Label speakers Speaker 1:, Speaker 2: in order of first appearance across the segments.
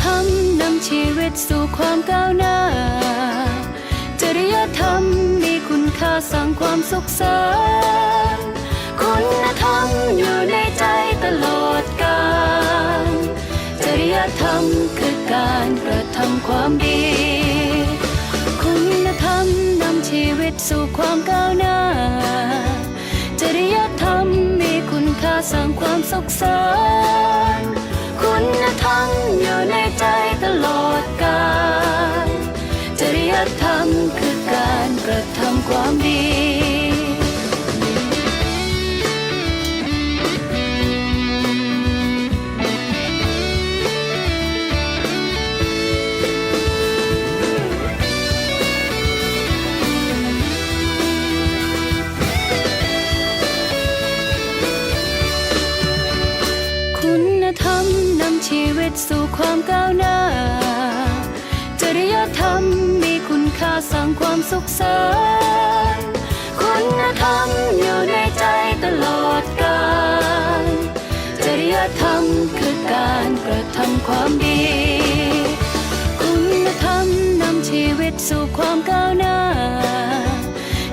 Speaker 1: ธรรมนำชีวิตสู่ความก้าวหน้า จริยธรรมมีคุณค่าสร้างความสุขสันต์คุณธรรมอยู่ในใจตลอดกาลจริยธรรมคือการกระทำความดี คุณธรรมนำชีวิตสู่ความก้าวหน้า จริยธรรมมีคุณค่าสร้างความสุขสันต์ วิตสู่ความก้าวหน้า จริยธรรมมีคุณค่าสร้างความสุขสันต์คุณธรรมอยู่ในใจตลอดกาลจริยธรรมคือการกระทำความดี คุณธรรมนำชีวิตสู่ความก้าวหน้า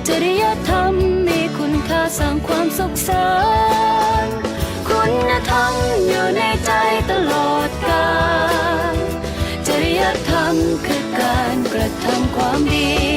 Speaker 1: จริยธรรมมีคุณค่าสร้างความสุขสันาลจ